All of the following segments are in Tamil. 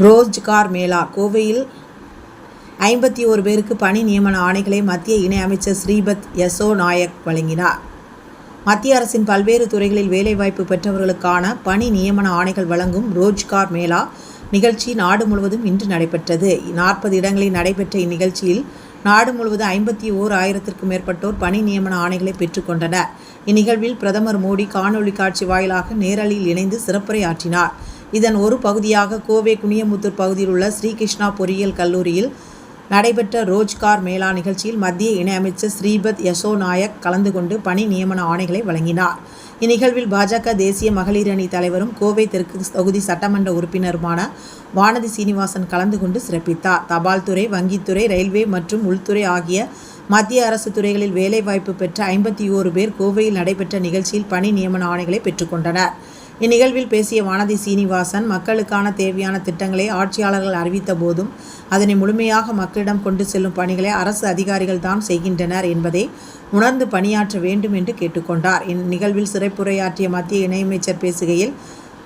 ரோஜ்கார் மேளா கோவையில் ஐம்பத்தி ஓரு பேருக்கு பணி நியமன ஆணைகளை மத்திய இணையமைச்சர் ஸ்ரீபத் யசோ நாயக் வழங்கினார். மத்திய அரசின் பல்வேறு துறைகளில் வேலைவாய்ப்பு பெற்றவர்களுக்கான பணி நியமன ஆணைகள் வழங்கும் ரோஜ்கார் மேளா நிகழ்ச்சி நாடு முழுவதும் இன்று நடைபெற்றது. நாற்பது இடங்களில் நடைபெற்ற இந்நிகழ்ச்சியில் நாடு முழுவதும் ஐம்பத்தி ஓர் ஆயிரத்திற்கும் மேற்பட்டோர் பணி நியமன ஆணைகளை பெற்றுக்கொண்டனர் இந்நிகழ்வில் பிரதமர் மோடி காணொளி காட்சி வாயிலாக நேரலில் இணைந்து சிறப்புரையாற்றினார். இதன் ஒரு பகுதியாக கோவை குனியமுத்தூர் பகுதியில் உள்ள ஸ்ரீகிருஷ்ணா பொறியியல் கல்லூரியில் நடைபெற்ற ரோஜ்கார் மேளா நிகழ்ச்சியில் மத்திய இணையமைச்சர் ஸ்ரீபத் யசோ நாயக் கலந்து கொண்டு பணி நியமன ஆணைகளை வழங்கினார். இந்நிகழ்வில் பாஜக தேசிய மகளிர் அணி தலைவரும் கோவை தெற்கு தொகுதி சட்டமன்ற உறுப்பினருமான வானதி சீனிவாசன் கலந்து கொண்டு சிறப்பித்தார். தபால் துறை வங்கித்துறை ரயில்வே மற்றும் உள்துறை ஆகிய மத்திய அரசு துறைகளில் வேலைவாய்ப்பு பெற்ற ஐம்பத்தி ஓரு பேர் கோவையில் நடைபெற்ற நிகழ்ச்சியில் பணி நியமன ஆணைகளை பெற்றுக்கொண்டனர் இந்நிகழ்வில் பேசிய வானதி சீனிவாசன் மக்களுக்கான தேவையான திட்டங்களை ஆட்சியாளர்கள் அறிவித்த போதும் அதனை முழுமையாக மக்களிடம் கொண்டு செல்லும் பணிகளை அரசு அதிகாரிகள் தான் செய்கின்றனர் என்பதை உணர்ந்து பணியாற்ற வேண்டும் என்று கேட்டுக்கொண்டார். இந்நிகழ்வில் சிறப்புரையாற்றிய மத்திய இணையமைச்சர் பேசுகையில்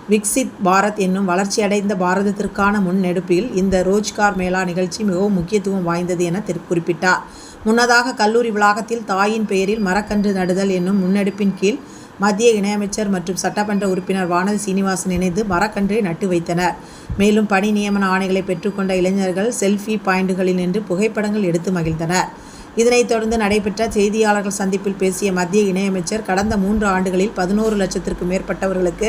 விக்சித் பாரத் என்னும் வளர்ச்சியடைந்த பாரதத்திற்கான முன்னெடுப்பில் இந்த ரோஜ்கார் மேளா நிகழ்ச்சி மிகவும் முக்கியத்துவம் வாய்ந்தது என குறிப்பிட்டார். முன்னதாக கல்லூரி வளாகத்தில் தாயின் பெயரில் மரக்கன்று நடுதல் என்னும் முன்னெடுப்பின் கீழ் மத்திய இணையமைச்சர் மற்றும் சட்டமன்ற உறுப்பினர் வானதி சீனிவாசன் இணைந்து மரக்கன்றை நட்டு வைத்தனர். மேலும் பணி நியமன ஆணைகளை பெற்றுக்கொண்ட இளைஞர்கள் செல்ஃபி பாயிண்டுகளில் நின்று புகைப்படங்கள் எடுத்து மகிழ்ந்தனர். இதனைத் தொடர்ந்து நடைபெற்ற செய்தியாளர்கள் சந்திப்பில் பேசிய மத்திய இணையமைச்சர் கடந்த மூன்று ஆண்டுகளில் பதினோரு லட்சத்திற்கும் மேற்பட்டவர்களுக்கு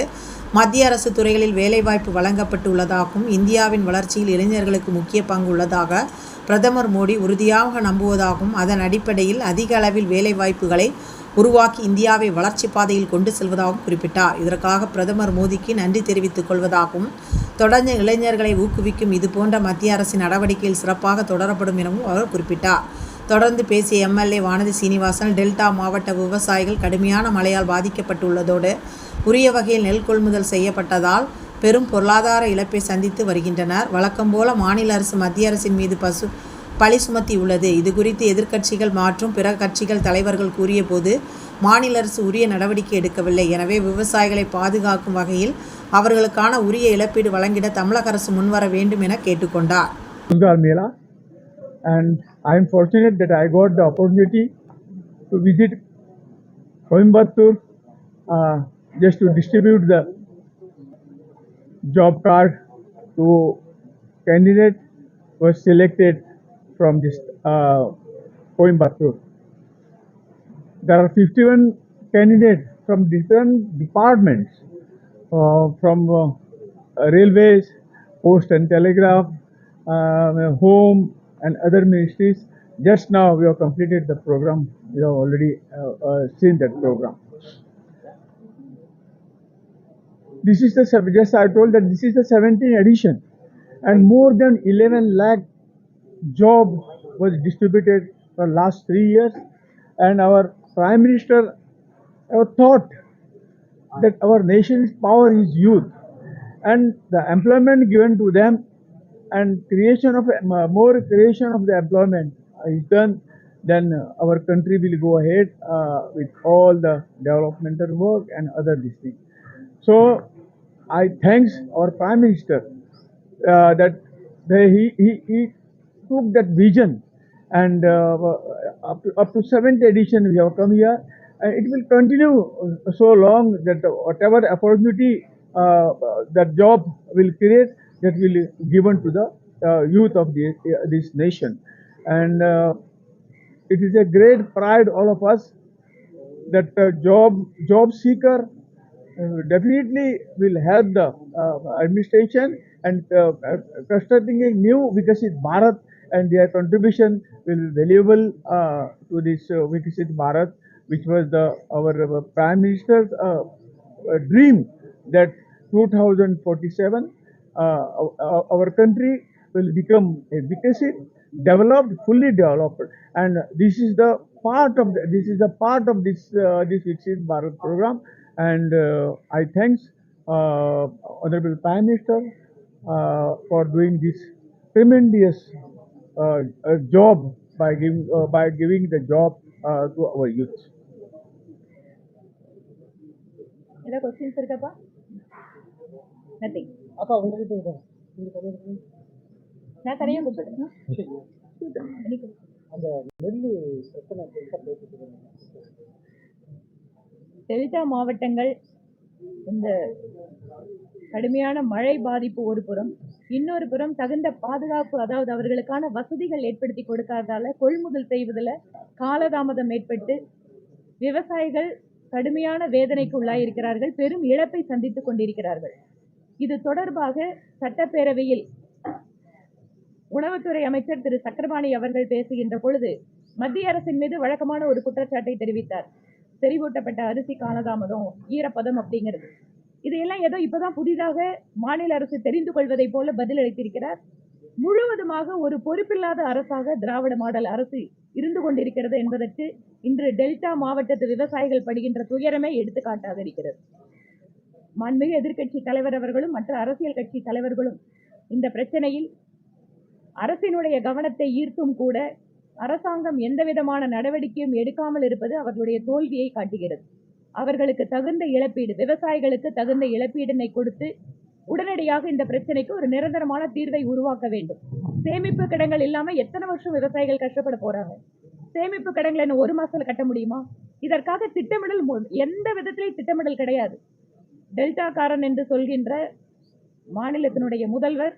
மத்திய அரசு துறைகளில் வேலைவாய்ப்பு வழங்கப்பட்டு உள்ளதாகவும் இந்தியாவின் வளர்ச்சியில் இளைஞர்களுக்கு முக்கிய பங்கு உள்ளதாக பிரதமர் மோடி உறுதியாக நம்புவதாகவும் அதன் அடிப்படையில் அதிக அளவில் வேலைவாய்ப்புகளை உருவாக்கி இந்தியாவை வளர்ச்சி பாதையில் கொண்டு செல்வதாகவும் குறிப்பிட்டார். இதற்காக பிரதமர் மோடிக்கு நன்றி தெரிவித்துக் கொள்வதாகவும் தொடர்ந்து இளைஞர்களை ஊக்குவிக்கும் இதுபோன்ற மத்திய அரசின் நடவடிக்கையில் சிறப்பாக தொடரப்படும் எனவும் அவர் குறிப்பிட்டார். தொடர்ந்து பேசிய எம்எல்ஏ வானதி சீனிவாசன் டெல்டா மாவட்ட விவசாயிகள் கடுமையான மழையால் பாதிக்கப்பட்டுள்ளதோடு உரிய வகையில் நெல் கொள்முதல் செய்யப்பட்டதால் பெரும் பொருளாதார இழப்பை சந்தித்து வருகின்றனர். வழக்கம் போல மாநில அரசு மத்திய அரசின் மீது பசு பழி சுமத்தியுள்ளது இது குறித்து எதிர்க்கட்சிகள் மற்றும் பிற கட்சிகள் தலைவர்கள் கூறியபோது மாநில அரசு உரிய நடவடிக்கை எடுக்கவில்லை. எனவே விவசாயிகளை பாதுகாக்கும் வகையில் அவர்களுக்கான உரிய இழப்பீடு வழங்கிட தமிழக அரசு முன்வர வேண்டும் என கேட்டுக்கொண்டார். Roozgar Mela, and I am fortunate that I got the opportunity to visit Coimbatore uh, just to distribute the job card to candidate who selected from this uh, Coimbatore. There are 51 candidates from different departments, uh, from uh, railways, post and telegraph, um, home, and other ministries. Just now we have completed the program. We have already uh, uh, seen that program. This is the just I told that this is the 17th edition, and more than 11 lakh job was distributed for last three years, and our prime minister uh, thought that our nation's power is youth, and the employment given to them, and creation of uh, more creation of the employment is done, then uh, our country will go ahead uh, with all the developmental work and other things. So I thanks our Prime Minister uh, that they, he, he, he took that vision and uh, up, to, up to seventh edition we have come here. And it will continue so long that whatever opportunity uh, that job will create that will be given to the uh, youth of the, uh, this nation. And uh, it is a great pride all of us that uh, job job seeker uh, definitely will help the uh, administration and uh, uh, constructing a new Vikasit Bharat and their contribution will be valuable uh, to this uh, Vikasit Bharat, which was the our uh, Prime Minister's uh, uh, dream that 2047 uh, our, our country will become a Vikasit, developed, fully developed, and this is the part of the, this is a part of this uh, this Viksit Bharat program, and uh, I thanks uh, Honorable Prime Minister uh, for doing this tremendous uh, uh, job by giving uh, by giving the job uh, to our youth. ஏதாவது கொஸ்டின்ஸ் இருக்காப்பா நத்திங் அப்பா இருக்கேன் நான் தனியா கூப்பிடுறேன் அந்த நெல் மாவட்டங்கள் இந்த கடுமையான மழை பாதிப்பு ஒரு புறம் இன்னொரு புறம் தகுந்த பாதுகாப்பு அதாவது அவர்களுக்கான வசதிகள் ஏற்படுத்தி கொடுக்காததால கொள்முதல் செய்வதில் காலதாமதம் ஏற்பட்டு விவசாயிகள் கடுமையான வேதனைக்கு உள்ளாயிருக்கிறார்கள் பெரும் இழப்பை சந்தித்துக் கொண்டிருக்கிறார்கள். இது தொடர்பாக சட்டப்பேரவையில் உணவுத்துறை அமைச்சர் திரு. சக்கரபாணி அவர்கள் பேசுகின்ற பொழுது மத்திய அரசின் மீது வழக்கமான ஒரு குற்றச்சாட்டை தெரிவித்தார். செறிவூட்டப்பட்ட அரிசி காலதாமதம் ஈரப்பதம் அப்படிங்கிறது. இதையெல்லாம் ஏதோ இப்போதான் புதிதாக மாநில அரசு தெரிந்து கொள்வதை போல பதிலளித்திருக்கிறார். முழுவதுமாக ஒரு பொறுப்பில்லாத அரசாக திராவிட மாடல் அரசு இருந்து கொண்டிருக்கிறது என்பதற்கு இன்று டெல்டா மாவட்டத்து விவசாயிகள் படுகின்ற துயரமே எடுத்துக்காட்டாக இருக்கிறது. மாண்புமிகு எதிர்க்கட்சி தலைவர் அவர்களும் மற்ற அரசியல் கட்சி தலைவர்களும் இந்த பிரச்சனையில் அரசினுடைய கவனத்தை ஈர்த்தும் கூட அரசாங்கம் எந்த விதமான நடவடிக்கையும் எடுக்காமல் இருப்பது அவர்களுடைய தோல்வியை காட்டுகிறது. அவர்களுக்கு தகுந்த இழப்பீடு விவசாயிகளுக்கு தகுந்த இழப்பீடினை கொடுத்து உடனடியாக இந்த பிரச்சனைக்கு ஒரு நிரந்தரமான தீர்வை உருவாக்க வேண்டும். சேமிப்பு கடங்கள் இல்லாம எத்தனை வருஷம் விவசாயிகள் கஷ்டப்பட போறாங்க? சேமிப்பு கிடங்களை என்ன ஒரு மாசத்துல கட்ட முடியுமா? இதற்காக திட்டமிடல் மு- எந்த விதத்திலையும் திட்டமிடல் கிடையாது. டெல்டாக்காரன் என்று சொல்கின்ற மாநிலத்தினுடைய முதல்வர்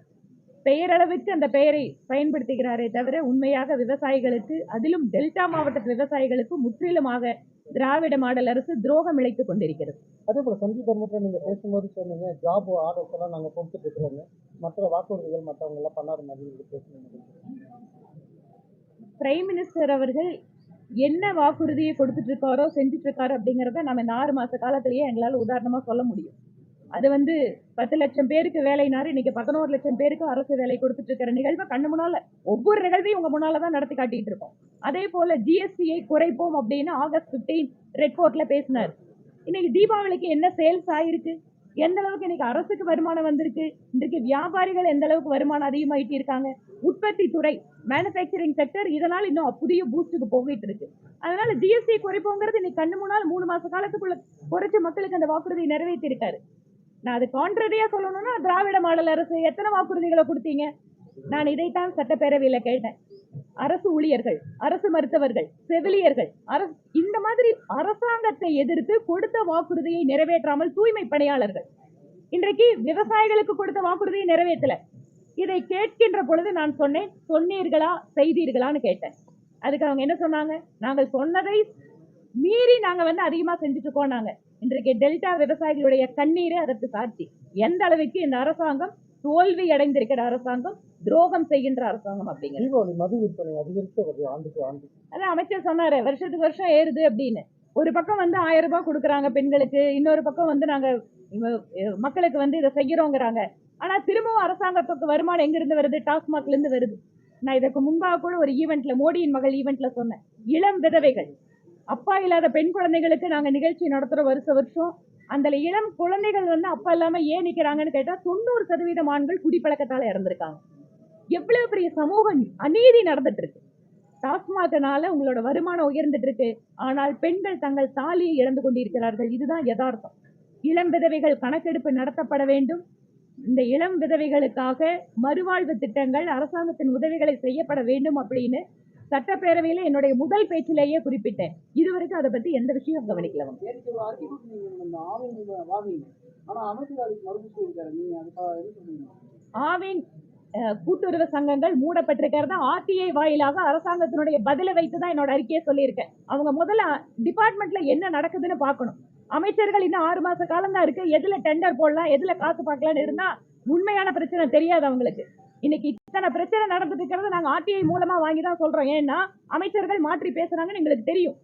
பெயரளவுக்கு அந்த பெயரை பயன்படுத்துகிறாரே தவிர உண்மையாக விவசாயிகளுக்கு அதிலும் டெல்டா மாவட்ட விவசாயிகளுக்கு முற்றிலுமாக திராவிட மாடல் அரசு துரோகம் இழைத்துக் கொண்டிருக்கிறது. அதே போல் சஞ்சீவ் தர்மத்தில் நீங்கள் பேசும்போது சொன்னீங்க ஜாப் ஆர்டர்ஸ் எல்லாம் நாங்கள் கொடுத்துட்டு இருக்கிறோங்க. மற்ற வாக்குறுதிகள் மற்றவங்க எல்லாம் பண்ணாத மாதிரி நீங்கள் பேசுனீங்க. பிரைம் மினிஸ்டர் அவர்கள் என்ன வாக்குறுதியை கொடுத்துட்டு இருக்காரோ செஞ்சுட்டு இருக்காரோ அப்படிங்கிறத நம்ம இந்த ஆறு மாச காலத்திலேயே எங்களால் உதாரணமா சொல்ல முடியும். அது வந்து பத்து லட்சம் பேருக்கு வேலைனாரு இன்னைக்கு பதினோரு லட்சம் பேருக்கு அரசு வேலை கொடுத்துட்டு இருக்கிற நிகழ்வை கண்ணு முன்னால ஒவ்வொரு நிகழ்வையும் உங்க முன்னால தான் நடத்தி காட்டிட்டு இருக்கோம். அதே போல ஜிஎஸ்டியை குறைப்போம் அப்படின்னு ஆகஸ்ட் 15 ரெட் கோர்ட்ல பேசினார். இன்னைக்கு தீபாவளிக்கு என்ன சேல்ஸ் ஆயிருக்கு? எந்த அளவுக்கு இன்னைக்கு அரசுக்கு வருமானம் வந்திருக்கு? இன்றைக்கு வியாபாரிகள் எந்த அளவுக்கு வருமானம் அதிகமாயிட்டு இருக்காங்க? உற்பத்தி துறை மேனுஃபேக்சரிங் செக்டர் இதனால் இன்னும் புதிய பூஸ்டுக்கு போகிட்டு இருக்கு. அதனால ஜிஎஸ்டி குறைப்போங்கிறது இன்னைக்கு கண்ணு முன்னால் மூணு மாச காலத்துக்குள்ள குறைச்சு மக்களுக்கு அந்த வாக்குறுதியை நிறைவேற்றி இருக்காரு நான் அது கான்ட்ரடியா சொல்லணும்னா திராவிட மாடல் அரசு எத்தனை வாக்குறுதிகளை கொடுத்தீங்க? நான் இதைத்தான் சட்டப்பேரவையில் கேட்டேன். அரசு ஊழியர்கள் அரசு மருத்துவர்கள் செவிலியர்கள் அரசு இந்த மாதிரி அரசாங்கத்தை எதிர்த்து கொடுத்த வாக்குறுதியை நிறைவேற்றாமல் தூய்மை பணியாளர்கள். இன்றைக்கு விவசாயிகளுக்கு கொடுத்த வாக்குறுதியை நிறைவேற்றல. இதை கேட்கின்ற பொழுது நான் சொன்னேன் சொன்னீர்களா செய்தீர்களான்னு கேட்டேன். அதுக்கு அவங்க என்ன சொன்னாங்க? நாங்கள் சொன்னதை மீறி நாங்கள் வந்து அதிகமாக செஞ்சுட்டு இருக்கோம் இன்றைக்கு டெல்டா விவசாயிகளுடைய கண்ணீரே அதற்கு சாட்சி எந்த அளவுக்கு இந்த அரசாங்கம் தோல்வி அடைந்திருக்கிற அரசாங்கம் துரோகம் செய்கின்ற அரசாங்கம் அப்படிங்கிறது மது விற்பனை அதிகரித்து வருது ஆண்டுக்கு ஆண்டு. அதான் அமைச்சர் சொன்னாரு வருஷத்துக்கு வருஷம் ஏறுது அப்படின்னு. ஒரு பக்கம் வந்து ஆயிரம் ரூபாய் கொடுக்குறாங்க பெண்களுக்கு இன்னொரு பக்கம் வந்து நாங்க மக்களுக்கு வந்து இதை செய்கிறோங்கிறாங்க ஆனா திரும்பவும் அரசாங்கத்துக்கு வருமானம் எங்க இருந்து வருது? டாஸ்மாக்ல இருந்து வருது. நான் இதற்கு முன்பாக கூட ஒரு ஈவெண்ட்ல மோடியின் மகள் ஈவெண்ட்ல சொன்னேன். இளம் விதவைகள் அப்பா இல்லாத பெண் குழந்தைகளுக்கு நாங்கள் நிகழ்ச்சி நடத்துகிறோம் வருஷ வருஷம். அந்த இளம் குழந்தைகள் வந்து அப்பா இல்லாமல் ஏன் நிற்கிறாங்கன்னு கேட்டால் தொண்ணூறு சதவீதம் ஆண்கள் குடிப்பழக்கத்தால் இறந்துருக்காங்க. எவ்வளவு பெரிய சமூக அநீதி நடந்துட்டு இருக்கு டாஸ்மாகனால உங்களோட வருமானம் உயர்ந்துட்டு இருக்கு ஆனால் பெண்கள் தங்கள் தாலியை இழந்து கொண்டிருக்கிறார்கள். இதுதான் யதார்த்தம். இளம் விதவைகள் கணக்கெடுப்பு நடத்தப்பட வேண்டும். இந்த இளம் விதவைகளுக்காக மறுவாழ்வு திட்டங்கள் அரசாங்கத்தின் உதவிகளை செய்யப்பட வேண்டும் அப்படின்னு சட்டப்பேரவையில என்னுடைய முதல் பேச்சிலேயே குறிப்பிட்டேன். இதுவரைக்கும் அதை பத்தி எந்த விஷயம் கவனிக்கல. ஆவின் கூட்டுறவு சங்கங்கள் மூடப்பட்டிருக்கிறத ஆர்டிஐ வாயிலாக அரசாங்கத்தினுடைய பதிலை வைத்து தான் என்னோட அறிக்கையை சொல்லியிருக்கேன். அவங்க முதல்ல டிபார்ட்மெண்ட்ல என்ன நடக்குதுன்னு பார்க்கணும். அமைச்சர்கள் இன்னும் ஆறு மாச காலம் தான் இருக்கு. எதுல டெண்டர் போடலாம் எதுல காசு பார்க்கலாம்னு இருந்தா உண்மையான பிரச்சனை தெரியாது அவங்களுக்கு. இன்னைக்கு இத்தனை பிரச்சனை நடந்துட்டு இருக்கிறத நாங்க ஆர்டிஐ மூலமா வாங்கி தான் சொல்றோம். ஏன்னா அமைச்சர்கள் மாற்றி பேசுறாங்கன்னு எங்களுக்கு தெரியும்.